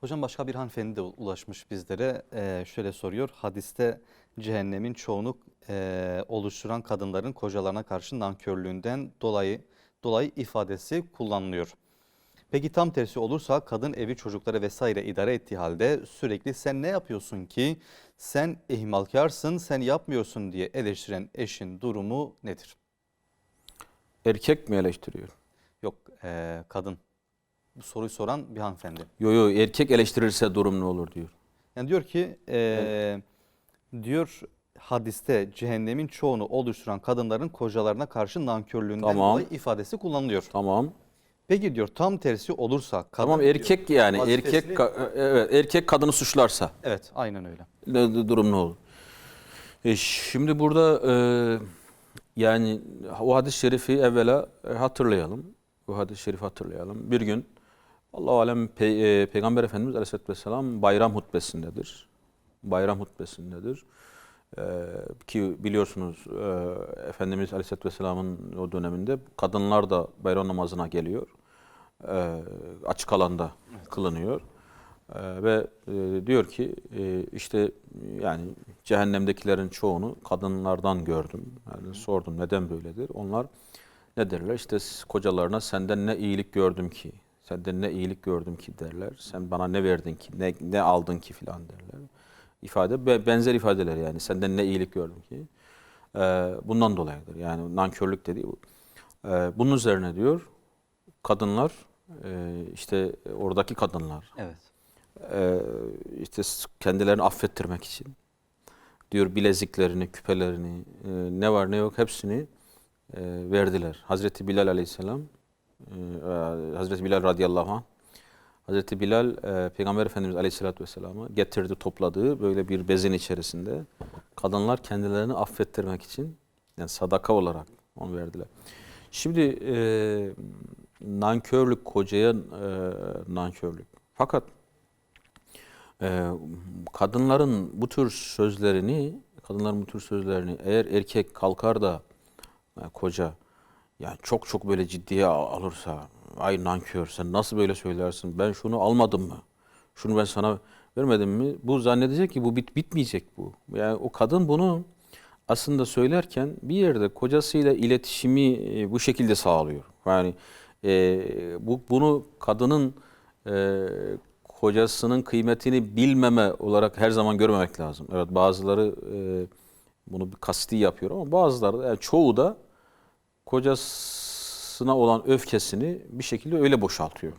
Hocam başka bir hanımefendi de ulaşmış bizlere. Ee, şöyle soruyor. Hadiste cehennemin çoğunu e, oluşturan kadınların kocalarına karşı nankörlüğünden dolayı dolayı ifadesi kullanılıyor. Peki tam tersi olursa kadın evi çocukları vesaire idare ettiği halde sürekli sen ne yapıyorsun ki sen ihmalkarsın sen yapmıyorsun diye eleştiren eşin durumu nedir? Erkek mi eleştiriyor? Yok e, kadın. Bu soruyu soran bir hanımefendi. Yo yo erkek eleştirirse durum ne olur diyor. Yani diyor ki e, diyor hadiste cehennemin çoğunu oluşturan kadınların kocalarına karşı nankörlüğünden Tamam. dolayı ifadesi kullanılıyor. Tamam. Peki diyor tam tersi olursa kadın Tamam diyor, erkek yani vazifesini- erkek ka- evet erkek kadını suçlarsa Evet aynen öyle. ne, ne- durum ne olur? E, şimdi burada e, yani o hadis-i şerifi evvela e, hatırlayalım. Bu hadis-i şerifi hatırlayalım. Bir gün Allah alem Pe- e, Peygamber Efendimiz Aleyhisselatü Vesselam bayram hutbesindedir. Bayram hutbesindedir. E, ki biliyorsunuz e, Efendimiz Aleyhisselatü Vesselam'ın o döneminde kadınlar da bayram namazına geliyor. E, açık alanda kılınıyor. Ee, ve e, diyor ki e, işte yani cehennemdekilerin çoğunu kadınlardan gördüm. Yani sordum neden böyledir? Onlar ne derler? İşte kocalarına senden ne iyilik gördüm ki, senden ne iyilik gördüm ki derler. Sen bana ne verdin ki, ne, ne aldın ki filan derler. İfade be- benzer ifadeler yani senden ne iyilik gördüm ki. Ee, bundan dolayıdır. Yani nankörlük dediği bu. Ee, bunun üzerine diyor kadınlar e, işte oradaki kadınlar Evet. e, işte kendilerini affettirmek için diyor bileziklerini, küpelerini, e, ne var ne yok hepsini e, verdiler. Hazreti Bilal aleyhisselam, Hazreti Bilal radıyallahu anh, Hazreti Bilal e, Peygamber Efendimiz aleyhisselatü vesselam'ı getirdi topladığı böyle bir bezin içerisinde kadınlar kendilerini affettirmek için yani sadaka olarak onu verdiler. Şimdi e, nankörlük kocaya e, nankörlük. Fakat ee, kadınların bu tür sözlerini, kadınların bu tür sözlerini eğer erkek kalkar da e, koca yani çok çok böyle ciddiye al- alırsa, ay nankör sen nasıl böyle söylersin, ben şunu almadım mı, şunu ben sana vermedim mi, bu zannedecek ki bu bit bitmeyecek bu. Yani o kadın bunu aslında söylerken bir yerde kocasıyla iletişimi e, bu şekilde sağlıyor. Yani e, bu bunu kadının e, kocasının kıymetini bilmeme olarak her zaman görmemek lazım. Evet bazıları e, bunu bir kasti yapıyor ama bazıları yani çoğu da kocasına olan öfkesini bir şekilde öyle boşaltıyor.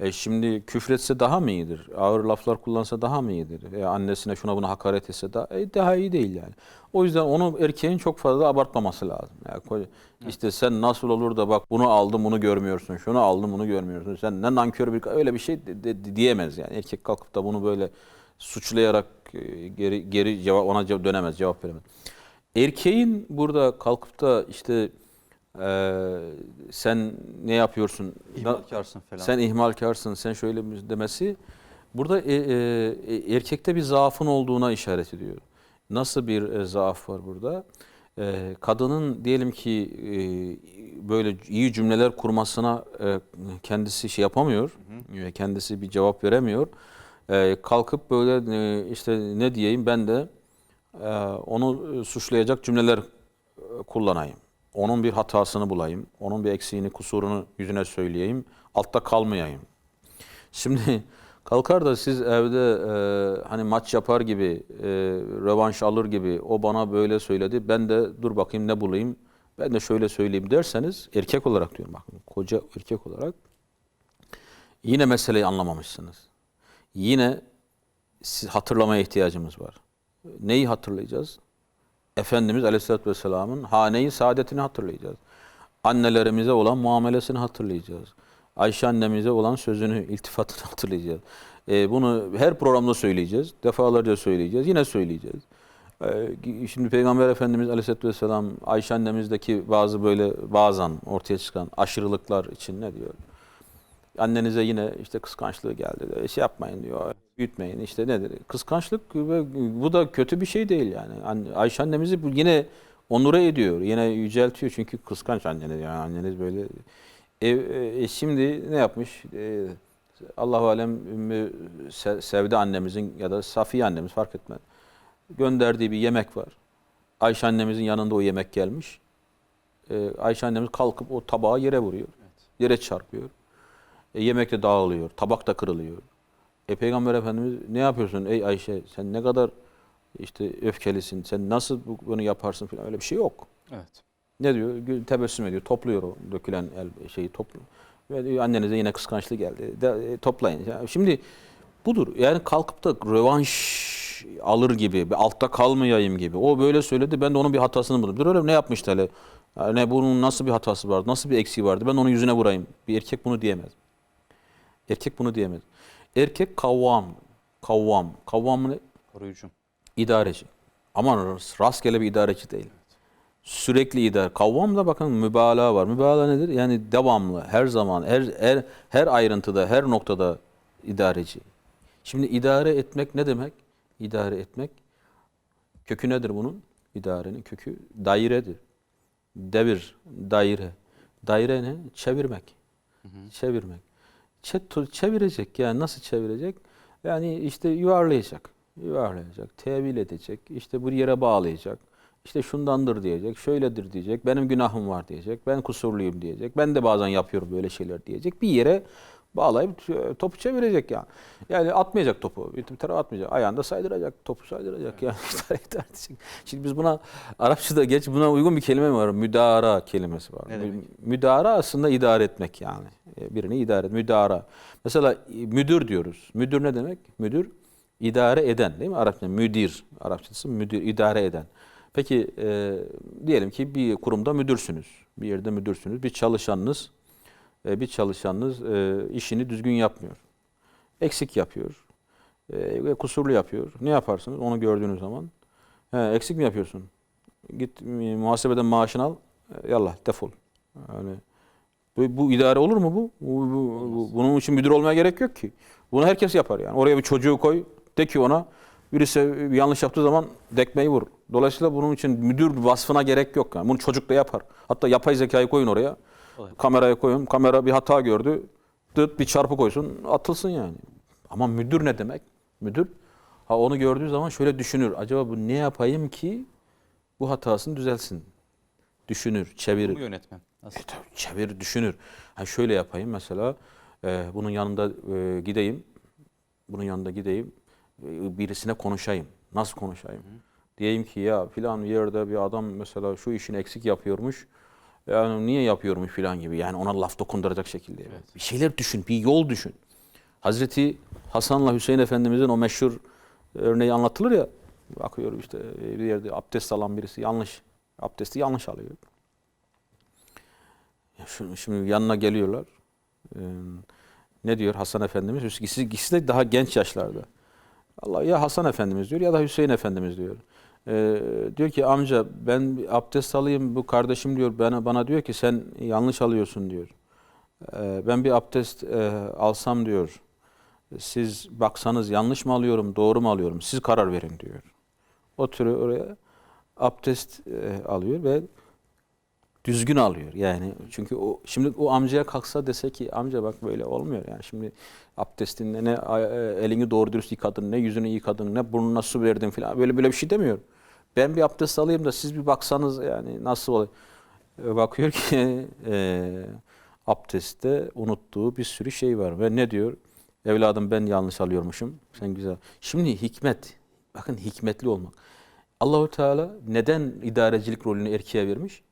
E şimdi küfretse daha mı iyidir? Ağır laflar kullansa daha mı iyidir? E annesine şuna buna hakaret etse daha, e daha iyi değil yani. O yüzden onu erkeğin çok fazla abartmaması lazım. Yani koca- işte sen nasıl olur da bak bunu aldım bunu görmüyorsun, şunu aldım bunu görmüyorsun. Sen ne nankör bir öyle bir şey de- de- diyemez yani. Erkek kalkıp da bunu böyle suçlayarak e, geri geri cevap ona cevap dönemez, cevap veremez. Erkeğin burada kalkıp da işte e, sen ne yapıyorsun? İhmalkarsın falan. Sen ihmalkarsın, sen şöyle demesi burada e, e, e, erkekte bir zaafın olduğuna işaret ediyor. Nasıl bir e, zaaf var burada? E, kadının diyelim ki e, böyle iyi cümleler kurmasına e, kendisi şey yapamıyor, e, kendisi bir cevap veremiyor. E, kalkıp böyle e, işte ne diyeyim ben de e, onu suçlayacak cümleler e, kullanayım. Onun bir hatasını bulayım, onun bir eksiğini, kusurunu yüzüne söyleyeyim, altta kalmayayım. Şimdi kalkar da siz evde e, hani maç yapar gibi, e, rövanş alır gibi o bana böyle söyledi, ben de dur bakayım ne bulayım, ben de şöyle söyleyeyim derseniz erkek olarak diyorum bakın koca erkek olarak yine meseleyi anlamamışsınız. Yine siz hatırlamaya ihtiyacımız var. Neyi hatırlayacağız? Efendimiz Aleyhisselatü Vesselam'ın hane-i saadetini hatırlayacağız. Annelerimize olan muamelesini hatırlayacağız. Ayşe annemize olan sözünü, iltifatını hatırlayacağız. Ee, bunu her programda söyleyeceğiz. Defalarca söyleyeceğiz. Yine söyleyeceğiz. Ee, şimdi Peygamber Efendimiz Aleyhisselatü Vesselam Ayşe annemizdeki bazı böyle bazen ortaya çıkan aşırılıklar için ne diyor? Annenize yine işte kıskançlığı geldi. De, şey yapmayın diyor. Büyütmeyin işte nedir? Kıskançlık ve bu da kötü bir şey değil yani. Ayşe annemizi bu yine onura ediyor. Yine yüceltiyor çünkü kıskanç anneniz yani anneniz böyle. E, e, şimdi ne yapmış? E, Allahu alem Ümmü Se- Sevde annemizin ya da Safiye annemiz fark etmez. Gönderdiği bir yemek var. Ayşe annemizin yanında o yemek gelmiş. Ee, Ayşe annemiz kalkıp o tabağı yere vuruyor. Yere çarpıyor. E, yemek de dağılıyor. Tabak da kırılıyor. E Peygamber Efendimiz ne yapıyorsun ey Ayşe sen ne kadar işte öfkelisin. Sen nasıl bu- bunu yaparsın falan öyle bir şey yok. Evet. Ne diyor? Gül- Tebessüm ediyor. Topluyor o dökülen el şeyi topluyor. Ve diyor, annenize yine kıskançlığı geldi. De, e, toplayın. Ya şimdi budur. Yani kalkıp da rövanş alır gibi, bir altta kalmayayım gibi. O böyle söyledi. Ben de onun bir hatasını buldum. Dur öyle ne yapmıştı hele? Yani bunun nasıl bir hatası vardı? Nasıl bir eksiği vardı? Ben onun yüzüne vurayım. Bir erkek bunu diyemez. Erkek bunu diyemez. Erkek kavvam. Kavvam. Kavvam ne? Koruyucu. İdareci. Ama rastgele bir idareci değil. Sürekli idare. Kavvam da bakın mübalağa var. Mübalağa nedir? Yani devamlı, her zaman, her, her, her ayrıntıda, her noktada idareci. Şimdi idare etmek ne demek? İdare etmek kökü nedir bunun? İdarenin kökü dairedir. Devir, daire. Daire ne? Çevirmek. Çevirmek. Çe- Çevirecek yani nasıl çevirecek? Yani işte yuvarlayacak. Yuvarlayacak, tevil edecek, işte bir yere bağlayacak. İşte şundandır diyecek, şöyledir diyecek, benim günahım var diyecek, ben kusurluyum diyecek, ben de bazen yapıyorum böyle şeyler diyecek. Bir yere bağlayıp e, topu çevirecek yani. Yani atmayacak topu, bir tarafa atmayacak. Ayağında saydıracak, topu saydıracak yani. edecek. Şimdi biz buna Arapçada geç buna uygun bir kelime var. Müdara kelimesi var. Ne demek? Mü- Müdara aslında idare etmek yani. E, Birini idare et. Müdara. Mesela e, müdür diyoruz. Müdür ne demek? Müdür idare eden değil mi? Arapça müdir. Arapçası müdür, idare eden. Peki e, diyelim ki bir kurumda müdürsünüz. Bir yerde müdürsünüz. Bir çalışanınız bir çalışanınız e, işini düzgün yapmıyor. Eksik yapıyor. E, kusurlu yapıyor. Ne yaparsınız onu gördüğünüz zaman? He, eksik mi yapıyorsun? Git e, muhasebeden maaşını al. e, Yallah defol. Yani bu, bu idare olur mu bu? Bu, bu- bu- Bunun için müdür olmaya gerek yok ki. Bunu herkes yapar yani. Oraya bir çocuğu koy. De ki ona birisi bir yanlış yaptığı zaman dekmeyi vur. Dolayısıyla bunun için müdür vasfına gerek yok. Yani. Bunu çocuk da yapar. Hatta yapay zekayı koyun oraya. Kameraya koyun. Kamera bir hata gördü. Dıt bir çarpı koysun. Atılsın yani. Ama müdür ne demek? Müdür ha onu gördüğü zaman şöyle düşünür. Acaba bu ne yapayım ki bu hatasını düzelsin? Düşünür, çevirir. Bu yönetmen. Nasıl? E tabii çevir, düşünür. Ha şöyle yapayım mesela, e, bunun yanında e, gideyim, bunun yanında gideyim, e, birisine konuşayım. Nasıl konuşayım? Diyeyim ki ya filan yerde bir adam mesela şu işini eksik yapıyormuş. Yani niye yapıyormuş filan gibi. Yani ona laf dokunduracak şekilde. Bir şeyler düşün, bir yol düşün. Hazreti Hasan'la Hüseyin Efendimizin o meşhur örneği anlatılır ya. Bakıyor işte bir yerde abdest alan birisi yanlış, abdesti yanlış alıyor. Ya Şimdi, şimdi yanına geliyorlar. Ee, ne diyor Hasan Efendimiz? İkisi, ikisi de daha genç yaşlarda. Allah ya Hasan Efendimiz diyor ya da Hüseyin Efendimiz diyor. Ee, diyor ki amca ben abdest alayım bu kardeşim diyor bana bana diyor ki sen yanlış alıyorsun diyor. Ee, ben bir abdest e, alsam diyor. Siz baksanız yanlış mı alıyorum, doğru mu alıyorum? Siz karar verin diyor. Oturuyor oraya abdest e, alıyor ve düzgün alıyor yani çünkü o şimdi o amcaya kalksa dese ki amca bak böyle olmuyor yani şimdi abdestinde ne e, elini doğru dürüst yıkadın ne yüzünü yıkadın ne burnuna su verdin falan böyle böyle bir şey demiyor. Ben bir abdest alayım da siz bir baksanız yani nasıl oluyor? E, Bakıyor ki e, abdestte unuttuğu bir sürü şey var ve ne diyor? Evladım ben yanlış alıyormuşum. Sen güzel. Şimdi hikmet. Bakın hikmetli olmak. Allahu Teala neden idarecilik rolünü erkeğe vermiş?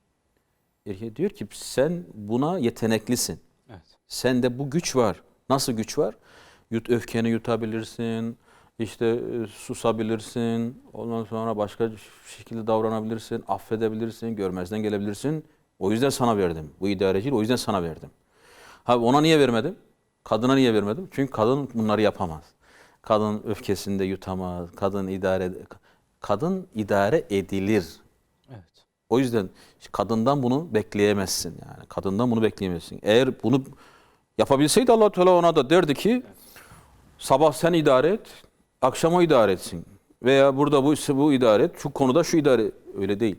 Erkeğe diyor ki sen buna yeteneklisin. Evet. Sende bu güç var. Nasıl güç var? Yut, öfkeni yutabilirsin, işte e, susabilirsin, ondan sonra başka şekilde davranabilirsin, affedebilirsin, görmezden gelebilirsin. O yüzden sana verdim. Bu idareciliği o yüzden sana verdim. Ha ona niye vermedim? Kadına niye vermedim? Çünkü kadın bunları yapamaz. Kadın öfkesini de yutamaz. Kadın idare kadın idare edilir. Evet. O yüzden kadından bunu bekleyemezsin yani. Kadından bunu bekleyemezsin. Eğer bunu yapabilseydi Allah Teala ona da derdi ki sabah sen idare et, akşam o idare etsin. Veya burada bu bu idare şu konuda şu idare öyle değil.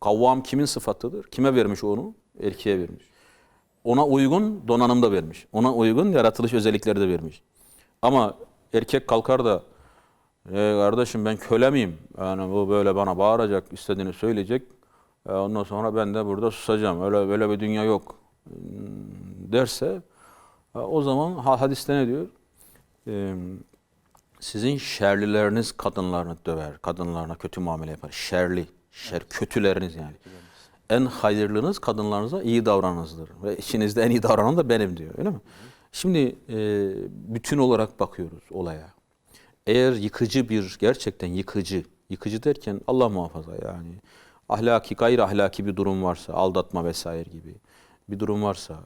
Kavvam kimin sıfatıdır? Kime vermiş onu? Erkeğe vermiş. ona uygun donanım da vermiş. Ona uygun yaratılış özellikleri de vermiş. Ama erkek kalkar da e kardeşim ben köle miyim? Yani bu böyle bana bağıracak, istediğini söyleyecek. E, ondan sonra ben de burada susacağım. Öyle böyle bir dünya yok hmm, derse e, o zaman ha- hadiste ne diyor? E, sizin şerlileriniz kadınlarını döver, kadınlarına kötü muamele yapar. Şerli, şer kötüleriniz yani. En hayırlınız kadınlarınıza iyi davranınızdır. Ve içinizde en iyi davranan da benim diyor. Öyle mi? Şimdi e, bütün olarak bakıyoruz olaya. Eğer yıkıcı bir, gerçekten yıkıcı, yıkıcı derken Allah muhafaza yani ahlaki, gayri ahlaki bir durum varsa, aldatma vesaire gibi bir durum varsa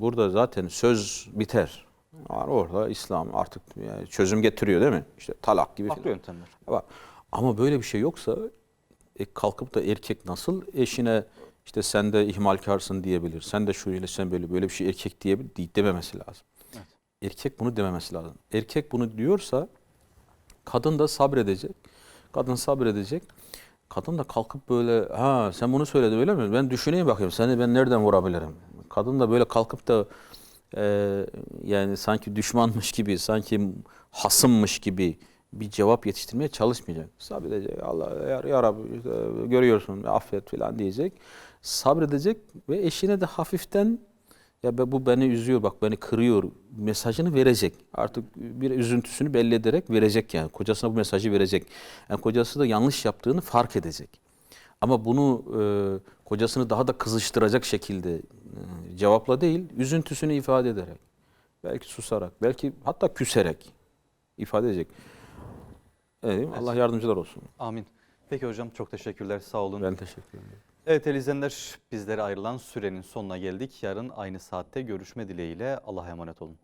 burada zaten söz biter. Yani orada İslam artık yani çözüm getiriyor değil mi? İşte talak gibi Farklı yöntemler. Ama, ama böyle bir şey yoksa e, kalkıp da erkek nasıl eşine işte sen de ihmalkarsın diyebilir. Sen de şöyle sen böyle böyle bir şey erkek diye dememesi lazım. Evet. Erkek bunu dememesi lazım. Erkek bunu diyorsa kadın da sabredecek. Kadın sabredecek. Kadın da kalkıp böyle ha sen bunu söyledin öyle mi? Ben düşüneyim bakayım seni ben nereden vurabilirim? Kadın da böyle kalkıp da e, yani sanki düşmanmış gibi, sanki hasımmış gibi bir cevap yetiştirmeye çalışmayacak. Sabredecek. Allah ya, ya Rabbi işte görüyorsun affet falan diyecek. Sabredecek ve eşine de hafiften ya bu beni üzüyor bak beni kırıyor mesajını verecek. Artık bir üzüntüsünü belli ederek verecek yani. Kocasına bu mesajı verecek. Yani kocası da yanlış yaptığını fark edecek. Ama bunu e, kocasını daha da kızıştıracak şekilde cevapla değil, üzüntüsünü ifade ederek, belki susarak, belki hatta küserek ifade edecek. Evet, Allah yardımcılar olsun. Amin. Peki hocam çok teşekkürler. Sağ olun. Ben teşekkür ederim. Evet el izleyenler bizlere ayrılan sürenin sonuna geldik. Yarın aynı saatte görüşme dileğiyle Allah'a emanet olun.